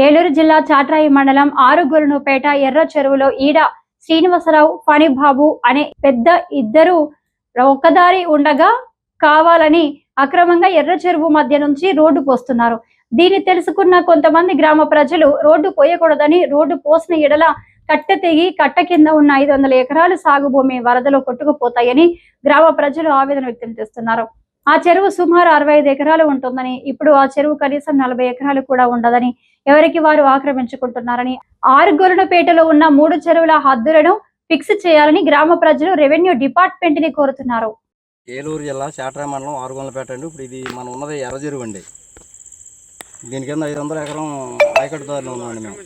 ఏలూరు జిల్లా చాట్రాయి మండలం ఆరుగురునుపేట ఎర్ర చెరువులో ఈడ శ్రీనివాసరావు ఫణిబాబు అనే పెద్ద ఇద్దరు ఒక్కదారి ఉండగా కావాలని అక్రమంగా ఎర్ర చెరువు మధ్య నుంచి రోడ్డు పోస్తున్నారు. దీన్ని తెలుసుకున్న కొంతమంది గ్రామ ప్రజలు రోడ్డు పోయకూడదని రోడ్డు పోసిన ఎడల కట్టె తెగి కట్ట కింద ఉన్న ఐదు వందల ఎకరాలు సాగు భూమి వరదలో కొట్టుకుపోతాయని గ్రామ ప్రజలు ఆవేదన వ్యక్తం చేస్తున్నారు. ఆ చెరువు సుమారు అరవై ఐదు ఎకరాలు ఉంటుందని ఇప్పుడు ఆ చెరువు కనీసం నలభై ఎకరాలు కూడా ఉండదని ఎవరికి వారు ఆక్రమించుకుంటున్నారని ఆరుగొరుడుపేటలో ఉన్న మూడు చెరువుల హద్దులను ఫిక్స్ చేయాలని గ్రామ ప్రజలు రెవెన్యూ డిపార్ట్మెంట్ని కోరుతున్నారు. ఏలూరు జిల్లా చాట్రా మండలం ఆరుగొండపేట అండి. ఇప్పుడు ఇది మనం ఉన్నది ఎర్రజెరువు అండి. దీని కింద ఐదు వందల ఎకరం ఆయకట్టుదారులు ఉన్నామండి మేము.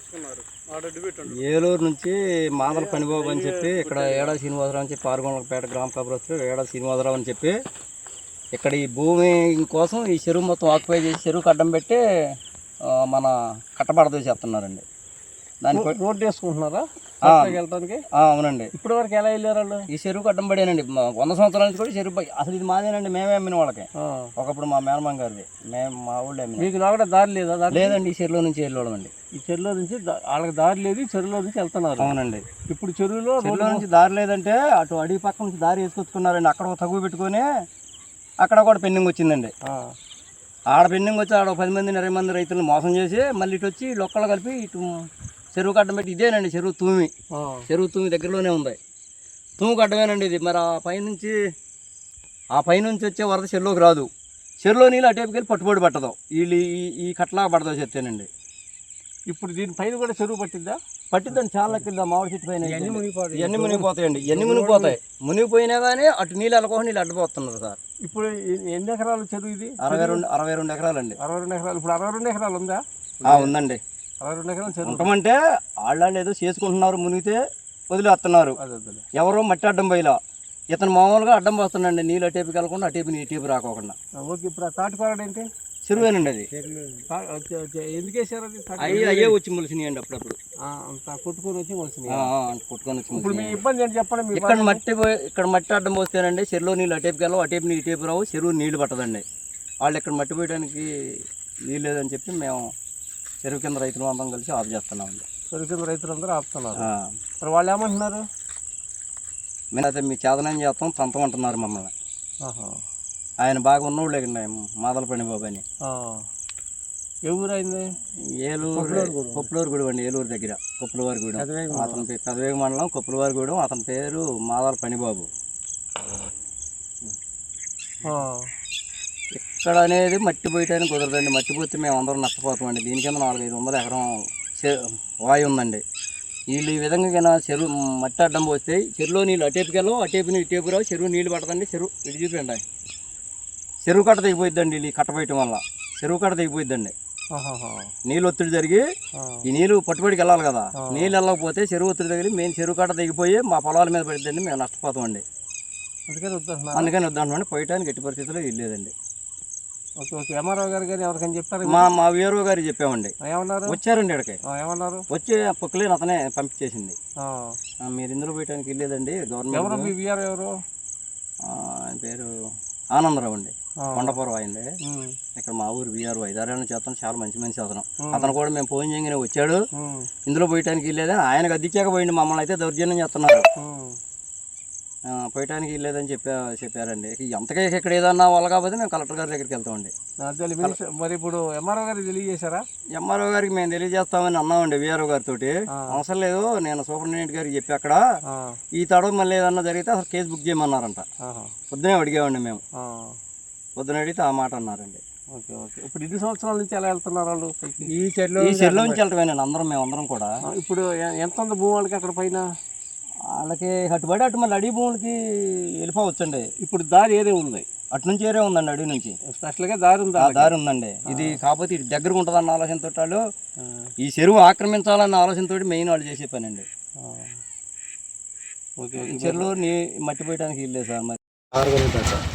ఏలూరు నుంచి మాదల పనిబాబు అని చెప్పి ఇక్కడ ఏడా శ్రీనివాసరావు అని చెప్పి ఆరుగొండపేట గ్రామ కబరస్తు ఏడా శ్రీనివాసరావు అని చెప్పి ఇక్కడ ఈ భూమి కోసం ఈ చెరువు మొత్తం ఆక్యుపై చేసి చెరువు అడ్డం పెట్టి మన కట్టబడదు చేస్తున్నారండి దాని రోడ్డు వేసుకుంటున్నారా? వెళ్ళడానికి అవునండి. ఇప్పటి వరకు ఎలా వెళ్ళారు వాళ్ళు? ఈ చెరువుకి అడ్డం పడేనండి. వంద సంవత్సరాల నుంచి కూడా చెరువు అసలు ఇది మాదేనండి. మేమే అమ్మిన వాళ్ళకి. ఒకప్పుడు మా మేనమామ గారిది. మేము మా ఊళ్ళో మీకు లోపల దారి లేదా? లేదండి ఈ చెరువులో నుంచి వెళ్ళడం అండి. ఈ చెరువులో నుంచి వాళ్ళకి దారి లేదు ఈ చెరువులో నుంచి వెళ్తున్నారు. అవునండి. ఇప్పుడు చెరువులో చెరువులో నుంచి దారి లేదంటే అటు అడవి పక్క నుంచి దారి వేసుకొచ్చుకున్నారండి. అక్కడ ఒక తగువ పెట్టుకొని అక్కడ కూడా పెండింగ్ వచ్చిందండి. ఆడ పెండింగ్ వచ్చి ఆడ పది మంది ఇరవై మంది రైతులను మోసం చేసి మళ్ళీ ఇటు వచ్చి లొక్కలు కలిపి ఇటు చెరువు కట్టం పెట్టి ఇదేనండి చెరువు తూమి. చెరువు తూమి దగ్గరలోనే ఉంది. తూము కట్టమేనండి ఇది. మరి ఆ పైనుంచి ఆ పైనుంచి వచ్చే వరద చెరువులోకి రాదు. చెరువులో నీళ్ళు అటేపుకి వెళ్ళి పట్టుబడి పట్టదు. వీళ్ళు ఈ ఈ కట్టలా పడదో చెప్తానండి ఇప్పుడు దీని పైన కూడా చెరువు పట్టిద్దా పట్టిద్దండి చాలా లెక్కలు మామిడి చెట్టు పైన ఇవన్నీ. ఇవన్నీ మునిగిపోతాయండి. ఇవన్నీ మునిగిపోతాయి. మునిగిపోయినా కానీ అటు నీళ్ళు వెళ్ళకోకుండా నీళ్ళు అడ్డుపోతున్నారు సార్. ఇప్పుడు ఎన్ని ఎకరాలు చెరువు ఇది? అరవై రెండు అరవై రెండు ఎకరాలండి. అరవై రెండు ఎకరాలు. ఇప్పుడు అరవై రెండు ఎకరాలు ఉందా? ఆ, ఉందండి. అరవై రెండు ఎకరాలు చెరువు. ఉండమంటే వాళ్ళు ఏదో చేసుకుంటున్నారు మునిగితే వదిలేస్తున్నారు. ఎవరో మట్టి అడ్డం పోయిలా. ఇతను మామూలుగా అడ్డం పోస్తున్నాండి నీళ్ళు అటేపుకి వెళ్ళకుండా అటేపు నీ టేపు రాకోకుండా. ఓకే. ఇప్పుడు ఆ తాటిపారడు ఏంటి? చెరువేనండి అది. ఎందుకు వేసారు అయ్యి అయ్యే వచ్చి మొలిసినాయండి అప్పుడప్పుడు. కొట్టుకొని వచ్చి అంటే కొట్టుకొని వచ్చి ఇప్పుడు మీ మొలిసినాయి. ఇబ్బంది ఏంటి చెప్పండి? ఇక్కడ మట్టి పోయి ఇక్కడ మట్టి అడ్డం పోస్తేనండి చెరువులో నీళ్ళు అటేపుకి వెళ్ళవు అటేపు నీ టేపు రావు చెరువు నీళ్ళు పట్టదండి. వాళ్ళు ఇక్కడ మట్టి పోయడానికి నీళ్ళు లేదని చెప్పి మేము చెరువు కింద రైతులు అందరం కలిసి ఆఫ్ చేస్తున్నామండి. చెరువు కింద రైతులందరూ ఆపుతున్నారు. మరి వాళ్ళు ఏమంటున్నారు? మేము అయితే మీ చేతనం చేస్తాం తంతం అంటున్నారు మమ్మల్ని. ఆహా. ఆయన బాగా ఉన్నోళ్ళు మాదల పని బాబు అని. అయింది ఏలూరు కొప్పులూరుగూడెం అండి ఏలూరు దగ్గర. కొప్పులవారిగూడెం అతని పేరు పెదవేగ మండలం కొప్పులవారిగూడెం అతని పేరు మాదాల పనిబాబు. ఇక్కడ అనేది మట్టి పోయటానికి కుదరదండి. మట్టి పోతే మేము అందరం నష్టపోతామండి దీని కింద నాలుగైదు వందల ఎకరం వాయు ఉందండి. వీళ్ళు ఈ విధంగా కింద చెరువు మట్టి అడ్డం పోస్తే చెరువులో నీళ్ళు అటేపుకి వెళ్ళవు అటేపు నీళ్ళు టేపు రావు. చెరువు నీళ్ళు పడదండి. చెరువు ఇటు చూపండి చెరువు కట్ట తెగిపోయిద్దండి ఈ కట్ట పోయటం వల్ల. చెరువు కట్ట తెగిపోయిద్దండి. నీళ్ళు ఒత్తిడి జరిగి. ఈ నీళ్ళు పట్టుబడికి వెళ్ళాలి కదా. నీళ్ళు వెళ్ళకపోతే చెరువు ఒత్తిడి తగిలి మేము చెరువు కట్ట తెగిపోయి మా పొలాల మీద పడిద్దండి మేము నష్టపోతామండి. అందుకని వద్దంటున్నారు? అందుకని వద్దామండి పోయటానికి ఎట్టి పరిస్థితుల్లో ఇల్లేదండి ఓకే ఓకే. ఎంఆర్ఓ గారు కానీ ఎవరికైనా చెప్పారు? మా మా వీరో గారు చెప్పామండి. ఏమన్నారు? వచ్చారండి ఇక్కడికి. ఏమన్నారు? వచ్చి పొక్కులేని అతనే పంపించేసింది. మీరు ఇందులో పోయటానికి వెళ్ళేదండి ఎవరు గవర్నమెంట్ మీ విఆర్ ఎవరు? ఆయన పేరు ఆనందరావు అండి. కొండపురం అయింది. ఇక్కడ మా ఊరు వీఆర్ ఐదారేళ్ళ చేస్తాను చాలా మంచి మనిషి అతను. అతను కూడా మేము ఫోన్ చేయగానే వచ్చాడు. ఇందులో పోయటానికి వెళ్ళేదని ఆయనకు అద్దెచ్చాక పోయింది మమ్మల్ని అయితే దౌర్జన్యం చేస్తున్నారు పోయటానికి వెళ్ళేదని చెప్పా చెప్పారండి. ఎంతకే ఇక్కడ ఏదన్నా వాళ్ళు కాబట్టి మేము కలెక్టర్ గారి దగ్గరికి వెళ్తామండి. మరి ఇప్పుడు ఎంఆర్ఓ గారికి తెలియజేశారా? ఎంఆర్ఓ గారికి మేము తెలియజేస్తామని అన్నామండి వీఆర్ఓ గారితో. అవసరం లేదు నేను సూపరింటెండెంట్ గారికి చెప్పి అక్కడ. ఈ తడవ మళ్ళీ ఏదన్నా జరిగితే అసలు కేసు బుక్ చేయమన్నారంట. పొద్దునే అడిగామండి మేము. పొద్దున అడిగితే ఆ మాట అన్నారండి. Okay okay. ఇప్పుడు ఇన్ని సంవత్సరాల నుంచి ఎలా వెళ్తున్నారు వాళ్ళు? ఈ చెట్లు ఈ చెట్ల నుంచి. వెళ్ళటమేనండి అందరం మేము అందరం కూడా ఇప్పుడు ఎంత ఉంది భూమి వాళ్ళకి అక్కడ పైన? వాళ్ళకి అటుబడి అటు మళ్ళీ అడవి భూములకి వెళ్ళిపోవచ్చండి. ఇప్పుడు దారి ఏదే ఉంది? అటు నుంచి ఏరే ఉందండి అడవి నుంచి? స్పెషల్గా దారి ఉందా ఆ దారి ఉందండి. ఇది కాకపోతే ఇటు దగ్గరకు ఉంటుందన్న ఆలోచనతో వాళ్ళు. ఈ చెరువు ఆక్రమించాలన్న ఆలోచనతో మెయిన్ వాళ్ళు చేసే పనండి. ఆ. ఓకే ఈ చెరువులో నీ మట్టి పోయడానికి వెళ్ళలేదు సార్ మరి.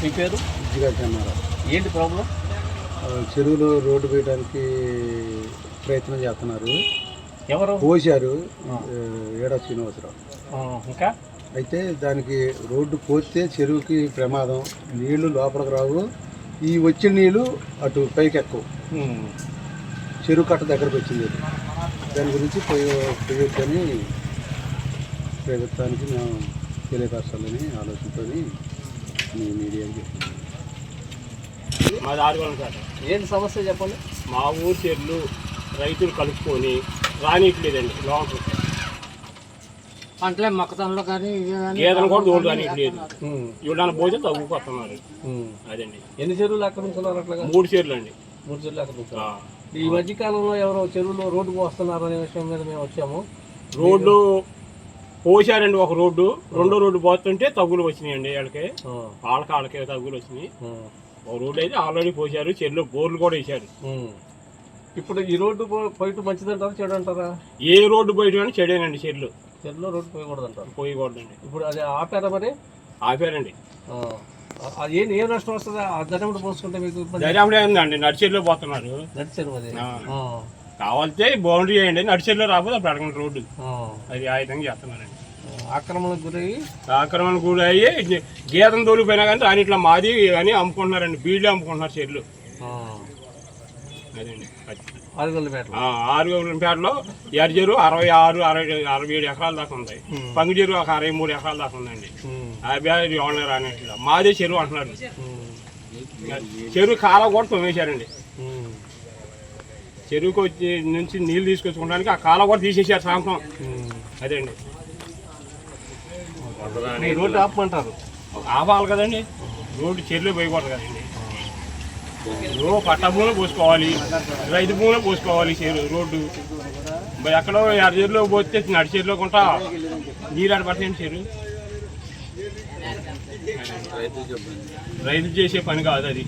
మీ పేరు? ఏంటి ప్రాబ్లం? చెరువులో రోడ్డు వేయడానికి ప్రయత్నం చేస్తున్నారు. ఎవరు? పోశారు ఏడా శ్రీనివాసరావు. ఇంకా? అయితే దానికి రోడ్డు పోస్తే చెరువుకి ప్రమాదం నీళ్ళు లోపలికి రావు. ఈ వచ్చిన నీళ్ళు అటు పైకి ఎక్కువ. చెరువు కట్ట దగ్గరకు వచ్చింది. దాని గురించి ప్రభుత్వాన్ని ప్రభుత్వానికి మేము తెలియపరచాలని ఆలోచనతో మీ మీడియాకి చెప్తున్నాం. మాది పేట ఏంటి సమస్య చెప్పండి? మా ఊరు చెర్లు రైతులు కలుపుకొని రానిట్లేదండి లోపల. పంటలే మొక్కతంలో కానీ కానీ గేదెలు కూడా దోడు రానిట్లేదు ఇవ్వడానికి పోతే తగ్గుకొస్తున్నారు అదండి. ఎన్ని చెరువులు ఆక్రమించున్నారు అట్లాగా? మూడు చెర్లు అండి. మూడు చెరువులు ఆక్రమించారు ఆ. ఈ మధ్య కాలంలో ఎవరో చెరువులో రోడ్డు పోస్తున్నారు అనే విషయం మీద మేము వచ్చాము. రోడ్డు పోసారండి ఒక రోడ్డు. రెండో రోడ్డు పోతుంటే తగ్గులు వచ్చినాయండి వాళ్ళకి. వాళ్ళకి వాళ్ళకి తగ్గులు వచ్చినాయి. ఒక రోడ్డు అయితే ఆల్రెడీ పోసారు చెర్లు బోర్లు కూడా వేసారు. ఇప్పుడు ఈ రోడ్డు పోయిట మంచిదంటారా చెడు అంటారా ఏ రోడ్డు బయట కానీ చెడేనండి చెర్లు చెరువులో రోడ్డు పోయకూడదు అంటారు పోయకూడదండి. ఇప్పుడు అది ఆపారా మరి? ఆపారండి. అది ఏం ఏ నష్టం వస్తుంది? ఆ ధనం పోసుకుంటే మీకు ధైర్యం ఉందండి నడిచెల్లో పోతున్నారు. నడిచారు అది కావాలితే బౌండరీ చేయండి నడిచెల్లో రాకపోతే అప్పుడు అడగండి రోడ్డు. అది ఆ విధంగా చేస్తున్నారండి ఆక్రమణకు గురయ్యి ఆక్రమణ కూడా అయ్యి గీతం తోలిపోయినా కానీ దాని ఇట్లా మాది అని అమ్ముకుంటున్నారండి. బీడ్లు అమ్ముకుంటున్నారు చెట్లు అదండి అది. ఆరుగొల్లపేటలో ఆ, ఆరు పేటలో ఎర్జరు అరవై ఆరు అరవై అరవై ఏడు ఎకరాల దాకా ఉంది. పంగు చెరువు ఒక అరవై మూడు ఎకరాల దాకా ఉందండి. ఉమ్, అభ్యర్థి ఓనర్ అనేట్లా మాదే చెరువు అంటున్నారు. చెరువు కాల కూడా తొమ్మేశారండి చెరువుకి వచ్చి నుంచి నీళ్ళు తీసుకొచ్చుకోవడానికి ఆ కాల కూడా తీసేసారు సాయంత్రం. అదండి ఈ రోడ్డు ఆపమంటారు. ఆపాలి కదండి. రోడ్డు చెరువులో పోయకూడదు కదండి. పట్ట భూమిలో పోసుకోవాలి. రైతు భూమిలో పోసుకోవాలి రోడ్డు. మరి ఎక్కడో ఎర్ర చెరువులో పోతే నడి చెరువులో కొంటా నీరు ఆడపడతాయండి చెరువు రైతు చేసే పని కాదు అది.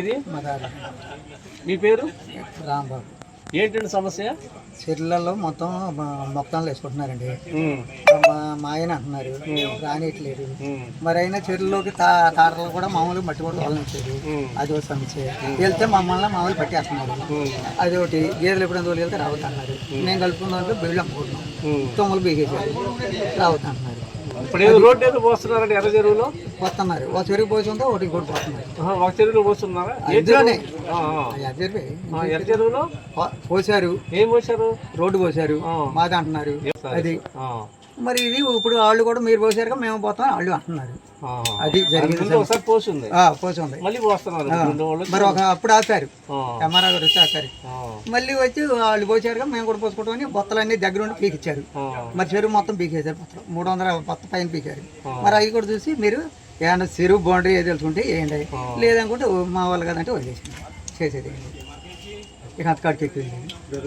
ఇది? మీ పేరు? రాంబాబు. ఏంటండి సమస్య? చెర్లలో మొత్తం మొక్కలు వేసుకుంటున్నారండి. మా ఆయన అంటున్నారు. రానిట్లేదు ఉమ్, మరి అయినా చెరువులోకి తాటలు కూడా మామూలు మట్టి కూడా వదలనిచ్చారు అది ఒక సమస్య వెళ్తే మమ్మల్ని మామూలు పట్టేస్తున్నారు. అది ఒకటి గేదెలు ఎప్పుడైనా తోలి వెళ్తే రావద్దు అన్నారు మేము కలుపుకున్న దాంట్లో బిల్లు అమ్ముకుంటున్నాం ఉమ్. తొమ్మిది బీగేశారు. రావద్దు అంటున్నారు ఇప్పుడు ఏదో రోడ్డు ఏదో పోస్తున్నారండి ఎర్ర చెరువులో? వస్తున్నారు ఒక చెరువు ఉంటే ఒకటి ఇంకోటి పోతున్నారు ఆహా, ఒక చెరువులో పోస్తున్నారా? ఏ ఇద్దరునే. చెరువు? ఆ, ఆ. అది అదే ఆ, ఎర్ర చెరువులో? పోసారు ఏం పోసారు రోడ్డు పోసారు. మాది అంటున్నారు. అది. ఆ, మరి ఇది ఇప్పుడు వాళ్ళు కూడా మీరు పోసారుగా మేము పోతాం వాళ్ళు అంటున్నారు. అది జరిగింది ఒకసారి పోసింది. ఆ, పోసి ఉంది మళ్ళీ పోస్తున్నారు మరి ఒక అప్పుడు ఆపారు. కెమెరా గారు వచ్చి ఆపారు. మళ్ళీ వచ్చి వాళ్ళు పోసారుగా మేము కూడా పోసుకుంటాం అని బొత్తలన్నీ దగ్గర ఉండి పీకిచ్చారు. మరి చెరువు మొత్తం పీకేశారు బొత్తలు. మూడు వందల బొత్త పైన పీకారు. మరి అవి కూడా చూసి మీరు ఏమన్నా చెరువు బౌండరీ ఏది తెలుసుకుంటే వేయండి లేదనుకుంటే మా వాళ్ళు కదంటే వదిలేసింది చేసేది. ఏంటి? ఇక అంతకాడికి ఎక్కువ